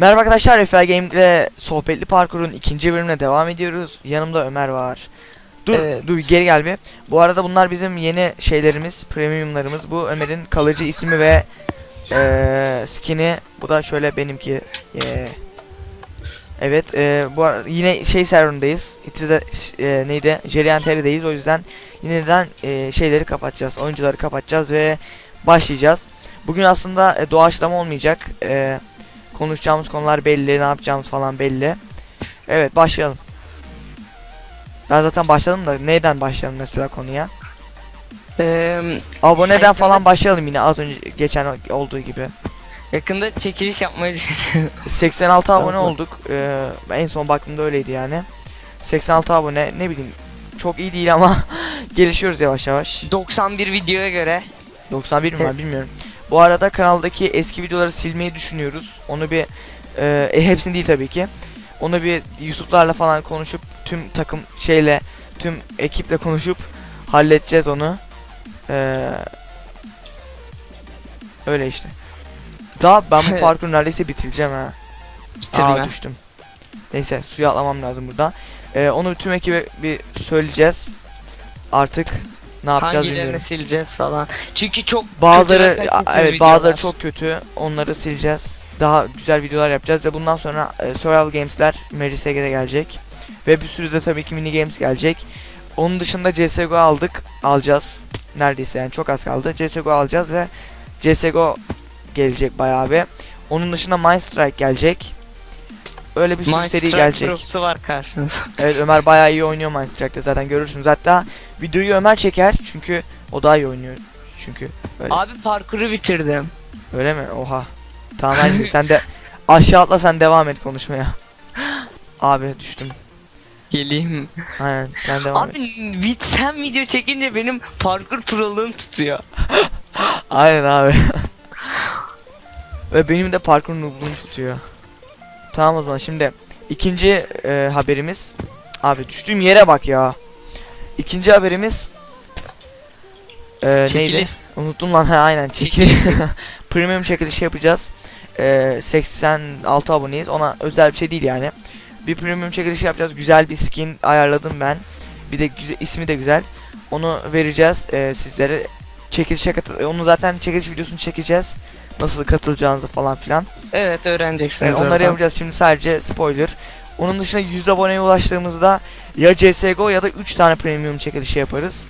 Merhaba arkadaşlar, Refel Game ile Sohbetli Parkur'un ikinci bölümüne devam ediyoruz. Yanımda Ömer var. Dur, Evet. dur geri gel bir. Bu arada bunlar bizim yeni şeylerimiz, premiumlarımız. Bu Ömer'in kalıcı ismi ve eee skin'i. Bu da şöyle benimki. Yeah. Evet, eee, bu ar- yine şey serverındayız. İTÜ'de eee, neydi? Jerianteri'deyiz. O yüzden yeniden eee, şeyleri kapatacağız. Oyuncuları kapatacağız ve başlayacağız. Bugün aslında e, doğaçlama olmayacak. Eee konuşacağımız konular belli, ne yapacağımız falan belli. Evet başlayalım. Ben zaten başladım da neyden başlayalım mesela konuya? Ee, Aboneden falan başlayalım yine az önce geçen olduğu gibi. yakında çekiliş yapmayı düşünüyorum. 86 abone olduk. Ee, en son baktığımda öyleydi yani. 86 abone ne bileyim çok iyi değil ama gelişiyoruz yavaş yavaş. 91 videoya göre 91 mi var bilmiyorum. Bu arada kanaldaki eski videoları silmeyi düşünüyoruz. Onu bir e, e, hepsini değil tabii ki. Onu bir Yusuflarla falan konuşup tüm takım şeyle tüm ekiple konuşup halledeceğiz onu. Ee, öyle işte. Daha ben bu parkuru neredeyse bitireceğim ha. bitirme. Aa düştüm. Neyse suya atlamam lazım burada. Ee, onu tüm ekibe bir söyleyeceğiz. Artık ne yapacağız Hangilerini bilmiyorum. sileceğiz falan. Çünkü çok Bazıları evet bazıları çok kötü. Onları sileceğiz. Daha güzel videolar yapacağız ve bundan sonra e, Survival Games'ler MCSG'de gelecek. Ve bir sürü de tabii ki mini games gelecek. Onun dışında CS:GO aldık. Alacağız. Neredeyse yani çok az kaldı. CS:GO alacağız ve CS:GO gelecek bayağı bir. Onun dışında Mindstrike gelecek. Öyle bir sürü seri gelecek. Var karşınızda. Evet Ömer bayağı iyi oynuyor Mindstrike'da zaten görürsünüz. Hatta videoyu Ömer çeker çünkü o daha iyi oynuyor. Çünkü öyle. Abi parkuru bitirdim. Öyle mi? Oha. Tamam hadi sen de aşağı atla sen devam et konuşmaya. Abi düştüm. Geleyim. Aynen sen devam Abi et. vid- sen video çekince benim parkur proluğum tutuyor. Aynen abi. Ve benim de parkur noobluğum tutuyor. Tamam o zaman şimdi ikinci e, haberimiz. Abi düştüğüm yere bak ya. İkinci haberimiz. E, neydi? Unuttum lan ha aynen çekiliş. Premium çekilişi yapacağız. Ee, 86 aboneyiz. Ona özel bir şey değil yani. Bir premium çekilişi yapacağız. Güzel bir skin ayarladım ben. Bir de güzel, ismi de güzel. Onu vereceğiz ee, sizlere. Çekilişe katıl onu zaten çekiliş videosunu çekeceğiz. Nasıl katılacağınızı falan filan. Evet Ee, öğreneceksiniz onları oradan. yapacağız şimdi sadece spoiler. Onun dışında 100 aboneye ulaştığımızda ya CSGO ya da 3 tane premium çekilişi yaparız.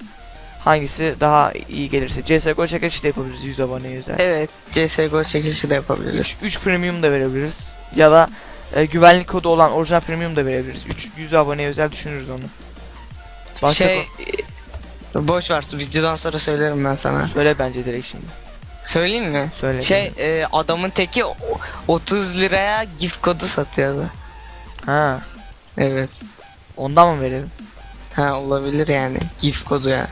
Hangisi daha iyi gelirse. CSGO çekilişi de yapabiliriz 100 aboneye özel. Evet CSGO çekilişi de yapabiliriz. 3 premium da verebiliriz. Ya da e, güvenlik kodu olan orijinal premium da verebiliriz. 3 100 aboneye özel düşünürüz onu. Başka şey boş ver videodan sonra söylerim ben sana. söyle bence direkt şimdi. Söyleyeyim mi? Söyle. Şey e, adamın teki o- 30 liraya gift kodu satıyordu. Ha, Evet. ondan mı verelim? Ha olabilir yani gift kodu ya.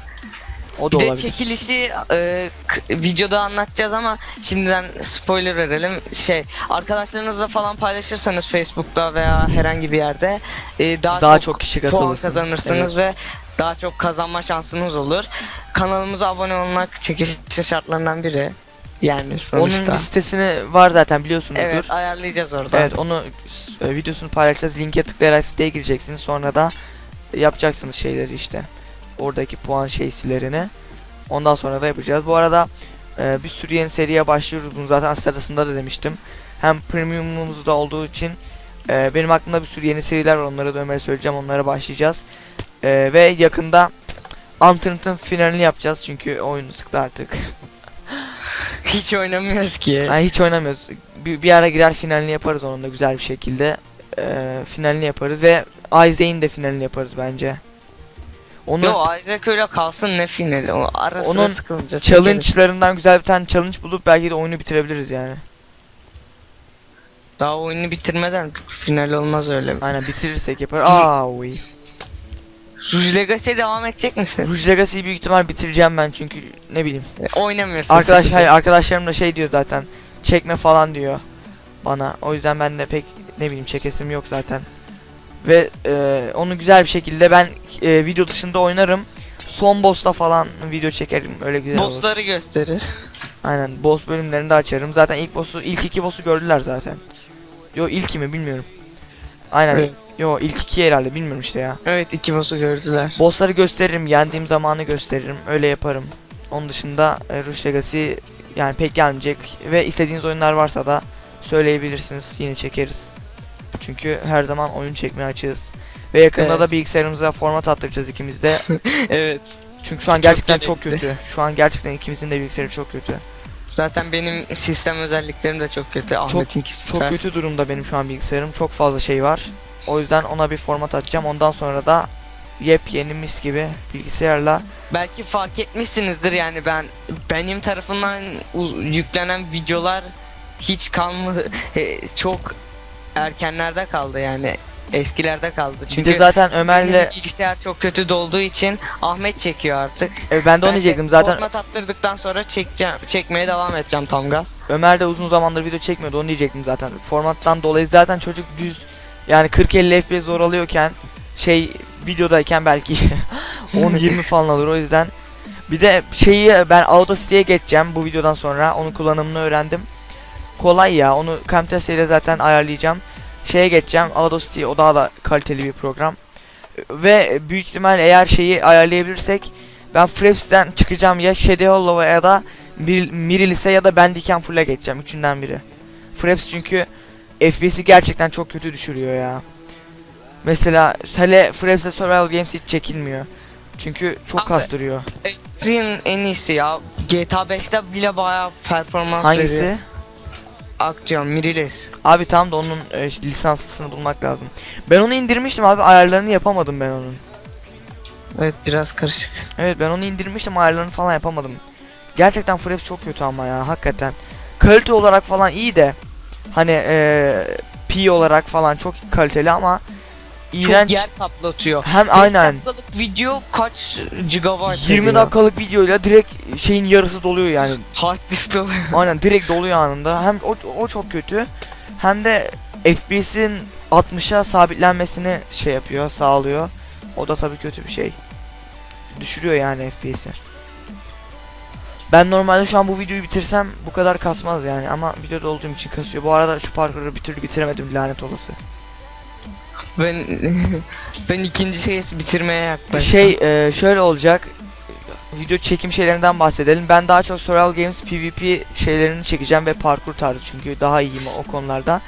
O Bir da de olabilir. çekilişi e, videoda anlatacağız ama şimdiden spoiler verelim. Şey arkadaşlarınızla falan paylaşırsanız Facebook'ta veya herhangi bir yerde e, daha, Daha çok, çok kişi puan kazanırsınız Evet. ve daha çok kazanma şansınız olur. Kanalımıza abone olmak çekiliş şartlarından biri. Yani sonuçta. Onun listesini var zaten biliyorsunuzdur. Evet ayarlayacağız orada. Evet onu e, videosunu paylaşacağız. Linke tıklayarak siteye gireceksiniz. Sonra da yapacaksınız şeyleri işte. Oradaki puan şeysilerini. Ondan sonra da yapacağız. Bu arada e, bir sürü yeni seriye başlıyoruz. Bunu zaten sırasında da demiştim. Hem premiumumuz da olduğu için e, benim aklımda bir sürü yeni seriler var. Onları da Ömer'e söyleyeceğim. Onlara başlayacağız. E, ve yakında Unturned'ın finalini yapacağız. Çünkü oyunu sıktı artık. Hiç oynamıyoruz ki. Yani hiç oynamıyoruz. Bir, bir ara girer finalini yaparız onun da güzel bir şekilde. Ee, finalini yaparız ve Isaac'in de finalini yaparız bence. Onun Yo Isaac öyle kalsın ne finali. O ara sıra Onun sıkılınca challenge'larından güzel bir tane challenge bulup belki de oyunu bitirebiliriz yani. Daha oyunu bitirmeden final olmaz öyle. Aynen bitirirsek yapar. Aa. Rouge Legacy'ye devam edecek misin? Rouge Legacy'yi büyük ihtimal bitireceğim ben çünkü ne bileyim. E, Oynamıyorsun. Arkadaş hayır arkadaşlarım da şey diyor zaten. Çekme falan diyor bana. O yüzden ben de pek ne bileyim çekesim yok zaten. Ve e, onu güzel bir şekilde ben e, video dışında oynarım. Son boss'ta falan video çekerim öyle güzel olur. Bossları gösterir. Aynen boss bölümlerini de açarım. Zaten ilk boss'u ilk iki boss'u gördüler zaten. Yo ilki mi bilmiyorum. Aynen. Evet. Yo ilk iki herhalde bilmiyorum işte ya. Evet iki boss'u gördüler. Bossları gösteririm, yendiğim zamanı gösteririm. Öyle yaparım. Onun dışında e, Rush Legacy yani pek gelmeyecek ve istediğiniz oyunlar varsa da söyleyebilirsiniz. Yine çekeriz. Çünkü her zaman oyun çekmeye açığız. Ve yakında Evet. da bilgisayarımıza format attıracağız ikimiz de. evet. Çünkü şu an Çok gerçekten çok gerekli. kötü. Şu an gerçekten ikimizin de bilgisayarı çok kötü. Zaten benim sistem özelliklerim de çok kötü. Ahmet'inki Çok süper. kötü durumda benim şu an bilgisayarım. Çok fazla şey var. O yüzden ona bir format atacağım. Ondan sonra da yepyeni mis gibi bilgisayarla Belki fark etmişsinizdir yani ben benim tarafından yüklenen videolar hiç kalmadı. Çok erkenlerde kaldı yani. Eskilerde kaldı. bir Çünkü de zaten Ömer'le bilgisayar çok kötü dolduğu için Ahmet çekiyor artık. e, ben de onu diyecektim zaten Format attırdıktan sonra çekeceğim, çekmeye devam edeceğim tam gaz. Ömer de uzun zamandır video çekmiyordu onu diyecektim zaten. Formattan dolayı zaten çocuk düz yani 40-50 FPS zor alıyorken şey videodayken belki 10-20 falan alır o yüzden. Bir de şeyi ben Audacity'ye geçeceğim bu videodan sonra onun kullanımını öğrendim. Kolay ya onu Camtasia ile zaten ayarlayacağım. Şeye geçeceğim Audacity o daha da kaliteli bir program. Ve büyük ihtimal eğer şeyi ayarlayabilirsek ben Fraps'ten çıkacağım ya Shadowlow'a ya da Mir Mirilis'e ya da Bandicam Full'a geçeceğim üçünden biri. Fraps çünkü FPS'i gerçekten çok kötü düşürüyor ya. Mesela hele Fraps'te Survival Games hiç çekilmiyor. Çünkü çok Abi, kastırıyor. Extreme en iyisi ya. GTA 5'te bile bayağı performans veriyor. Hangisi? Action, Mirilis. Abi tam da onun e, lisanslısını bulmak lazım. Ben onu indirmiştim abi ayarlarını yapamadım ben onun. Evet biraz karışık. Evet ben onu indirmiştim ayarlarını falan yapamadım. Gerçekten Fraps çok kötü ama ya hakikaten. Kalite olarak falan iyi de hani eee P olarak falan çok kaliteli ama iğrenç. Çok yer kaplatıyor. Hem Beş aynen dakikalık video kaç gigabyte 20 ediyor? dakikalık videoyla direkt şeyin yarısı doluyor yani. Hard disk oluyor. Aynen direkt doluyor anında. Hem o, o çok kötü hem de FPS'in 60'a sabitlenmesini şey yapıyor, sağlıyor. O da tabii kötü bir şey. Düşürüyor yani FPS'i. Ben normalde şu an bu videoyu bitirsem bu kadar kasmaz yani ama videoda olduğum için kasıyor. Bu arada şu parkuru bir türlü bitiremedim lanet olası. Ben ben ikinci şeyi bitirmeye yaklaştım. Şey e, şöyle olacak. Video çekim şeylerinden bahsedelim. Ben daha çok Survival Games PvP şeylerini çekeceğim ve parkur tarzı çünkü daha iyiyim o konularda.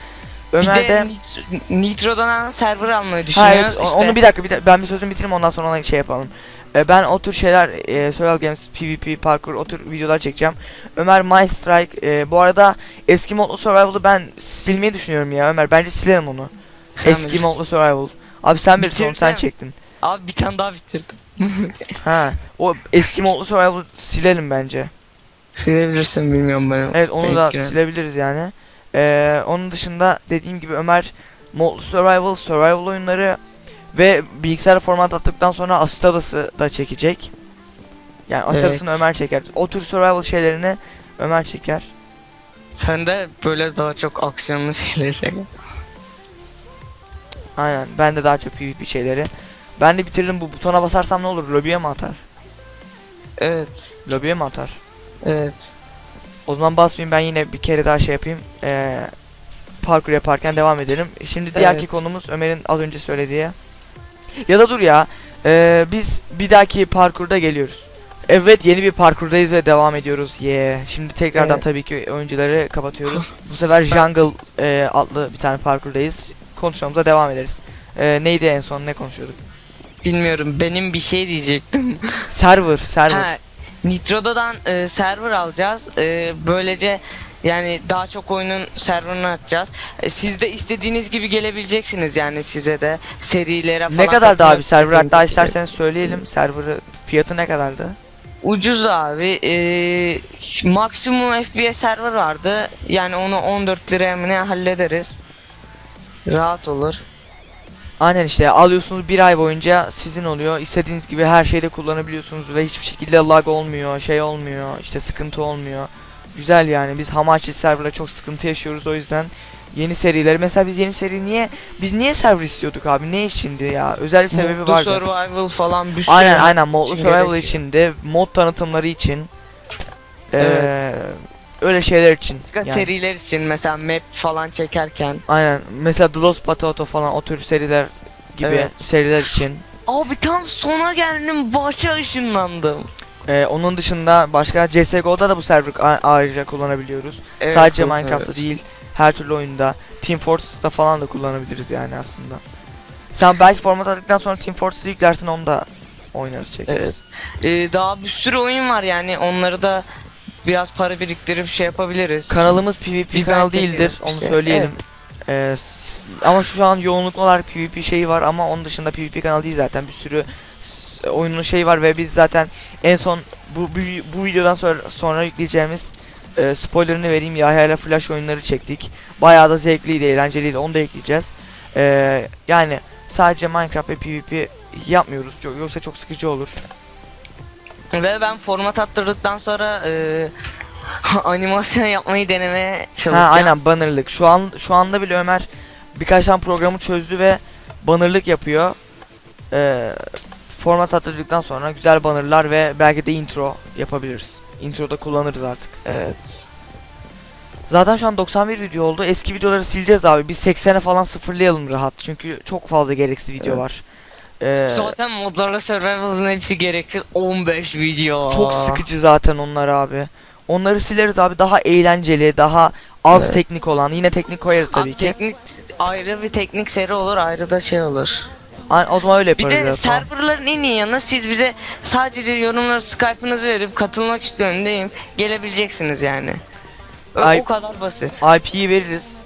bir Ömer de de Nit- Nitro'dan server almayı düşünüyoruz. evet o- İşte onu bir dakika bir de, ben bir sözümü bitireyim ondan sonra ona şey yapalım. E, ben o tür şeyler e, Survival Games, PvP, parkur o tür videolar çekeceğim. Ömer My Strike e, bu arada eski modlu Survival'ı ben silmeyi düşünüyorum ya Ömer bence silelim onu. sen eski bilirsin. modlu Survival. Abi sen bilirsin onu sen çektin. Abi bir tane daha bitirdim. Ha o eski modlu Survival silelim bence. Silebilirsin bilmiyorum ben. Evet onu da Peki. silebiliriz yani. Ee, onun dışında dediğim gibi Ömer modlu survival, survival oyunları ve bilgisayar format attıktan sonra Astadas'ı da çekecek. Yani Evet. Astadas'ını Ömer çeker. O tür survival şeylerini Ömer çeker. Sen de böyle daha çok aksiyonlu şeyler çek. Aynen. Ben de daha çok PvP şeyleri. Ben de bitirdim bu butona basarsam ne olur? Lobiye mi atar? Evet. Lobiye mi atar? Evet. O zaman basmayayım ben yine bir kere daha şey yapayım. Ee, parkur yaparken devam edelim. Şimdi diğerki Evet. konumuz Ömer'in az önce söylediği. Ya da dur ya. ee, biz bir dahaki parkurda geliyoruz. Evet yeni bir parkurdayız ve devam ediyoruz. Yeah. Şimdi tekrardan Evet. tabii ki oyuncuları kapatıyoruz. Bu sefer Jungle ee, adlı bir tane parkurdayız. Konuşmamıza devam ederiz. Ee, neydi en son ne konuşuyorduk? Bilmiyorum benim bir şey diyecektim. Server, server. ha, Nitro'dan e, server alacağız. E, böylece yani daha çok oyunun serverını açacağız. E, siz de istediğiniz gibi gelebileceksiniz yani size de serilere falan. Ne kadar daha bir server hatta isterseniz söyleyelim. Server'ı fiyatı ne kadardı? Ucuz abi. E, maksimum FPS server vardı. Yani onu 14 liraya mı ne hallederiz. Rahat olur. Aynen işte alıyorsunuz bir ay boyunca sizin oluyor. İstediğiniz gibi her şeyde kullanabiliyorsunuz ve hiçbir şekilde lag olmuyor, şey olmuyor, işte sıkıntı olmuyor. Güzel yani biz Hamachi serverla çok sıkıntı yaşıyoruz o yüzden yeni serileri mesela biz yeni seri niye biz niye server istiyorduk abi ne içindi ya özel bir sebebi Modlu vardı. survival falan bir sürü. Aynen aynen modlu için survival gerekiyor. içinde mod tanıtımları için. Ee, Evet. öyle şeyler için. Başka yani. seriler için mesela map falan çekerken. Aynen. Mesela The Lost Potato falan o tür seriler gibi Evet. seriler için. Abi tam sona geldim başa ışınlandım. Ee, onun dışında başka CSGO'da da bu server ayrıca kullanabiliyoruz. Evet, Sadece evet. Minecraft'ta değil, her türlü oyunda. Team Fortress'ta falan da kullanabiliriz yani aslında. Sen belki format aldıktan sonra Team Fortress'ı yüklersin onu da oynarız çekeriz. Evet. Ee, daha bir sürü oyun var yani onları da biraz para biriktirip şey yapabiliriz. Kanalımız PvP Bir kanal değildir, onu işte, söyleyelim. Ee, s- ama şu an yoğunluklu olarak PvP şeyi var ama onun dışında PvP kanal değil zaten bir sürü oyunun şeyi var ve biz zaten en son bu bu, bu videodan sonra sonra yükleyeceğimiz e, spoilerını vereyim Yahya ile Flash oyunları çektik. Bayağı da zevkliydi, eğlenceliydi. Onu da ekleyeceğiz. Ee, yani sadece Minecraft ve PvP yapmıyoruz. Yoksa çok sıkıcı olur. Ve ben format attırdıktan sonra e, animasyon yapmayı denemeye çalışacağım. Ha aynen bannerlık. Şu an şu anda bile Ömer birkaç tane programı çözdü ve bannerlık yapıyor. Ee, format attırdıktan sonra güzel bannerlar ve belki de intro yapabiliriz. Introda kullanırız artık. Evet. Zaten şu an 91 video oldu. Eski videoları sileceğiz abi. Biz 80'e falan sıfırlayalım rahat. Çünkü çok fazla gereksiz video Evet. var. Ee, Zaten modlarla survival'ın hepsi gereksiz 15 video. çok sıkıcı zaten onlar abi. Onları sileriz abi. Daha eğlenceli, daha az Evet. teknik olan. Yine teknik koyarız tabii Abi ki. Teknik, ayrı bir teknik seri olur ayrı da şey olur. O zaman öyle Bir yaparız. de serverların en iyi yanı siz bize sadece yorumları Skype'ınızı verip katılmak istiyorum diyeyim gelebileceksiniz yani. Ö- Ay- O kadar basit. IP'yi veririz.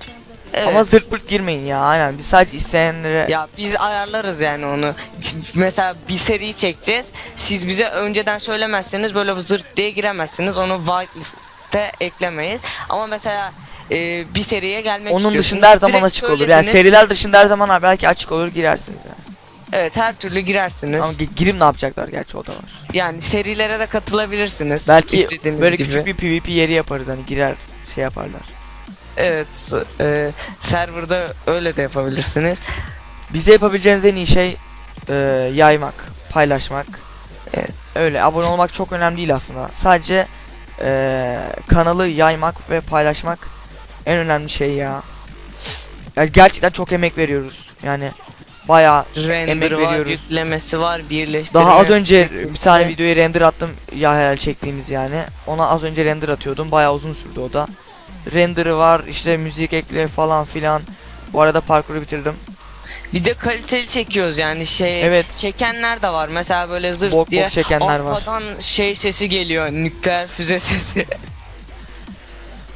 Evet. Ama zırt pırt girmeyin ya aynen. Biz sadece isteyenlere Ya biz ayarlarız yani onu. Mesela bir seri çekeceğiz. Siz bize önceden söylemezseniz böyle zırt diye giremezsiniz. Onu whitelist'e eklemeyiz. Ama mesela e, bir seriye gelmek onun dışında her zaman açık olur. Yani seriler dışında her zaman belki açık olur girersiniz yani. Evet her türlü girersiniz. Ama gi- girip ne yapacaklar gerçi o da var. Yani serilere de katılabilirsiniz. Belki istediğiniz böyle gibi. küçük bir PvP yeri yaparız hani girer şey yaparlar. Evet, e, serverda öyle de yapabilirsiniz. Bizde yapabileceğiniz en iyi şey e, yaymak, paylaşmak. Evet. Öyle abone olmak çok önemli değil aslında. Sadece e, kanalı yaymak ve paylaşmak en önemli şey ya. Yani gerçekten çok emek veriyoruz. Yani bayağı Render Emek var, veriyoruz. yüklemesi var, birleştirme. Daha az önce bir tane videoyu render attım ya hayal çektiğimiz yani. Ona az önce render atıyordum. Bayağı uzun sürdü o da. Render'ı var, işte müzik ekle falan filan. Bu arada parkuru bitirdim. Bir de kaliteli çekiyoruz yani şey. Evet. Çekenler de var. Mesela böyle zırt Bok diye bok çekenler var. şey sesi geliyor. Nükleer füze sesi.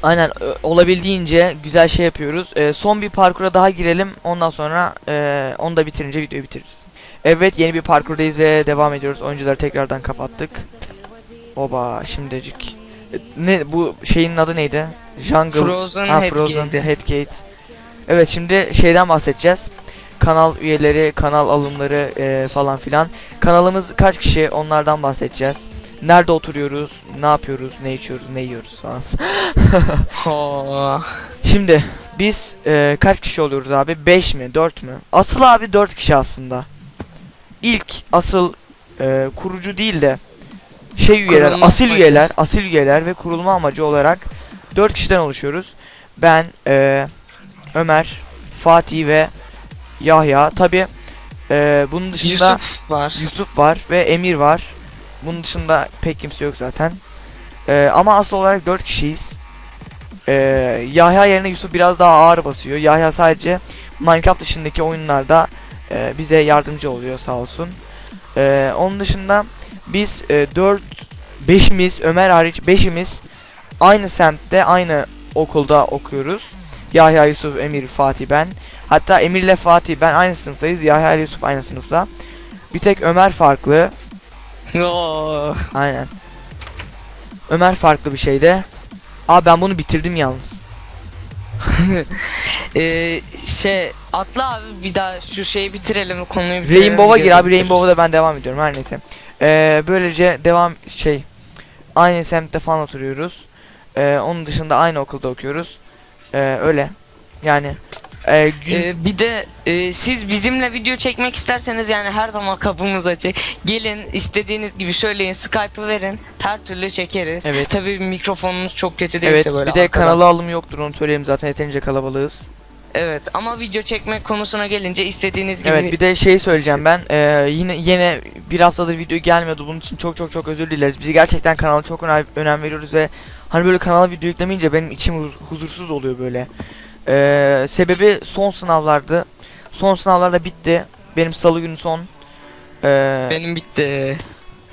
Aynen olabildiğince güzel şey yapıyoruz. Ee, son bir parkura daha girelim. Ondan sonra e, onu da bitirince videoyu bitiririz. Evet yeni bir parkurdayız ve devam ediyoruz. Oyuncuları tekrardan kapattık. Oba şimdicik. E, Ne bu şeyin adı neydi? Jungle. Frozen Ha. Frozen Headgate. Evet şimdi şeyden bahsedeceğiz. Kanal üyeleri, kanal alımları e, falan filan. Kanalımız kaç kişi onlardan bahsedeceğiz. Nerede oturuyoruz, ne yapıyoruz, ne içiyoruz, ne yiyoruz falan. Ho. Şimdi biz e, kaç kişi oluyoruz abi? 5 mi? 4 mü? Asıl abi 4 kişi aslında. İlk asıl e, kurucu değil de şey üyeler, Kurulma asil amacı. üyeler, asil üyeler ve kurulma amacı olarak 4 kişiden oluşuyoruz. Ben, e, Ömer, Fatih ve Yahya. Tabi bunun dışında Yusuf var. Yusuf var ve Emir var. Bunun dışında pek kimse yok zaten. Ee, ama asıl olarak 4 kişiyiz. Ee, Yahya yerine Yusuf biraz daha ağır basıyor. Yahya sadece Minecraft dışındaki oyunlarda e, bize yardımcı oluyor sağ olsun. Ee, onun dışında biz e, 4 5'imiz Ömer hariç 5'imiz aynı semtte aynı okulda okuyoruz. Yahya, Yusuf, Emir, Fatih ben. Hatta Emir ile Fatih ben aynı sınıftayız. Yahya Yusuf aynı sınıfta. Bir tek Ömer farklı. Aynen. Ömer farklı bir şeyde. Abi ben bunu bitirdim yalnız. Ee, şey atla abi bir daha şu şeyi bitirelim konuyu bitirelim. Rainbow'a gir abi. bitiririz. Rainbow'da ben devam ediyorum her neyse. Ee, böylece devam şey aynı semtte falan oturuyoruz. Ee, onun dışında aynı okulda okuyoruz. Ee, öyle. Yani e, gün, Ee, bir de e, siz bizimle video çekmek isterseniz yani her zaman kapımız açık. Gelin istediğiniz gibi söyleyin Skype'ı verin. Her türlü çekeriz. Evet. Tabii mikrofonunuz çok kötü değilse evet böyle. bir de arkadan. kanala alım yoktur onu söyleyeyim zaten yeterince kalabalığız. Evet ama video çekmek konusuna gelince istediğiniz gibi Evet bir de şey söyleyeceğim ben e, yine yine bir haftadır video gelmiyordu bunun için çok çok çok özür dileriz. Biz gerçekten kanala çok önem, önem veriyoruz ve hani böyle kanala video yüklemeyince benim içim huz- huzursuz oluyor böyle. E, sebebi son sınavlardı. Son sınavlar da bitti. Benim salı günü son. E, benim bitti.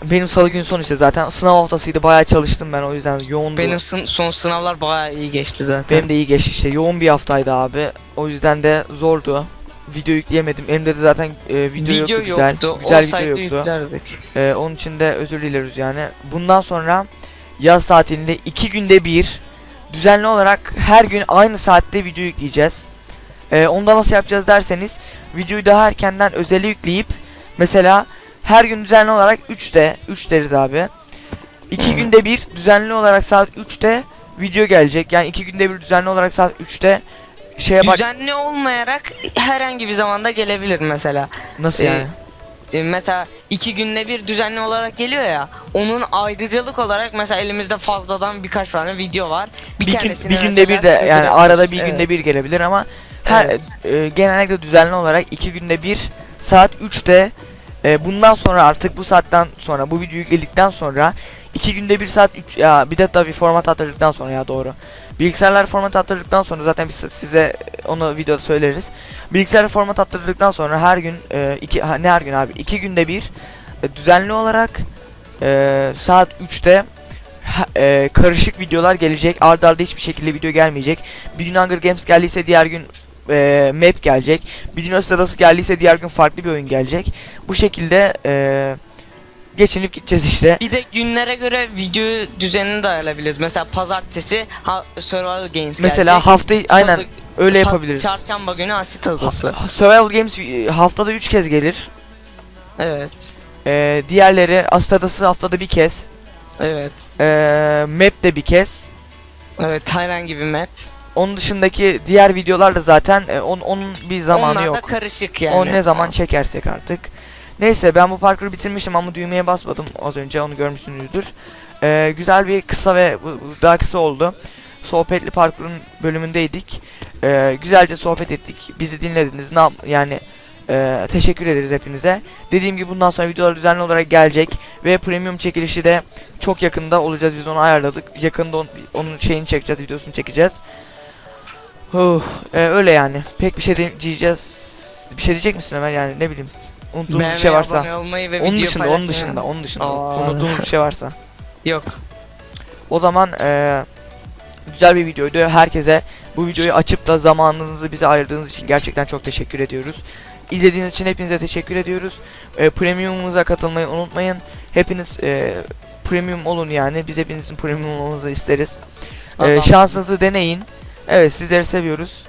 benim salı günü son işte zaten sınav haftasıydı bayağı çalıştım ben o yüzden yoğundu. Benim sın- son sınavlar bayağı iyi geçti zaten. Benim de iyi geçti işte yoğun bir haftaydı abi. O yüzden de zordu. Video yükleyemedim. Elimde de zaten e, video, video yoktu güzel. yoktu. Güzel video yoktu. yüklerdik. Ee, onun için de özür dileriz yani. Bundan sonra yaz tatilinde iki günde bir düzenli olarak her gün aynı saatte video yükleyeceğiz. Ee, onu da nasıl yapacağız derseniz videoyu daha erkenden özele yükleyip mesela her gün düzenli olarak 3'te 3 deriz abi. 2 günde bir düzenli olarak saat 3'te video gelecek. Yani 2 günde bir düzenli olarak saat 3'te şeye bak Düzenli olmayarak herhangi bir zamanda gelebilir mesela. nasıl Ee, yani? E, mesela iki günde bir düzenli olarak geliyor ya. Onun ayrıcalık olarak mesela elimizde fazladan birkaç tane video var. Bir, bir, gün, tanesini bir günde bir de yani arada bir günde Evet. bir gelebilir ama her Evet. e, genellikle düzenli olarak iki günde bir saat 3'te e, bundan sonra artık bu saatten sonra bu videoyu yükledikten sonra iki günde bir saat 3 ya bir de tabii format attırdıktan sonra ya doğru. Bilgisayarlar format attırdıktan sonra zaten biz size onu videoda söyleriz. Bilgisayarı format attırdıktan sonra her gün e, iki ha, ne her gün abi iki günde bir e, düzenli olarak e, saat 3'te ha- e, karışık videolar gelecek. Arda arda hiçbir şekilde video gelmeyecek. Bir gün Hunger Games geldiyse diğer gün e, map gelecek. Bir gün Asıl Adası geldiyse diğer gün farklı bir oyun gelecek. Bu şekilde e, geçinip gideceğiz işte. Bir de günlere göre video düzenini de ayarlayabiliriz. Mesela pazartesi ha, Survival Games Mesela gelecek. haftayı aynen Salı- öyle pa- yapabiliriz. Çarşamba günü Asit Adası. Ha- Survival Games e, haftada 3 kez gelir. Evet. E, diğerleri Asıl Adası haftada bir kez. Evet. E, map de bir kez. Evet herhangi bir map. Onun dışındaki diğer videolar da zaten e, on- onun bir zamanı Onlar yok. da karışık yani. O ne zaman çekersek artık. Neyse ben bu parkuru bitirmişim ama düğmeye basmadım az önce onu görmüşsünüzdür. Ee, güzel bir kısa ve daha kısa oldu. Sohbetli parkurun bölümündeydik. Ee, güzelce sohbet ettik. Bizi dinlediniz. Ne yani e, teşekkür ederiz hepinize. Dediğim gibi bundan sonra videolar düzenli olarak gelecek ve premium çekilişi de çok yakında olacağız. Biz onu ayarladık. Yakında on- onun şeyini çekeceğiz, videosunu çekeceğiz. Huh, e, öyle yani. Pek bir şey diyeceğiz. Bir şey diyecek misin Ömer yani ne bileyim. Unuttuğumuz bir şey varsa. abone olmayı ve Onun video dışında, onun paylaşmayı- dışında, onun dışında. Aa. Unuttuğumuz bir şey varsa. Yok. O zaman eee, güzel bir videoydu. Herkese bu videoyu açıp da zamanınızı bize ayırdığınız için gerçekten çok teşekkür ediyoruz. İzlediğiniz için hepinize teşekkür ediyoruz. Eee premiumumuza katılmayı unutmayın. Hepiniz eee, premium olun yani. Biz hepinizin premium olmanızı isteriz. Eee, Adam. şansınızı deneyin. Evet sizleri seviyoruz.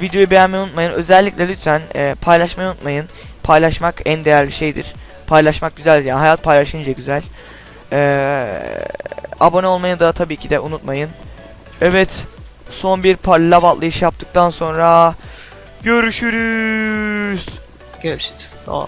Videoyu beğenmeyi unutmayın. Özellikle lütfen eee, paylaşmayı unutmayın. Paylaşmak en değerli şeydir. Paylaşmak güzel ya. Hayat paylaşınca güzel. Eee abone olmayı da tabii ki de unutmayın. Evet. Son bir par lav atlayış yaptıktan sonra görüşürüz. Görüşürüz. Aa.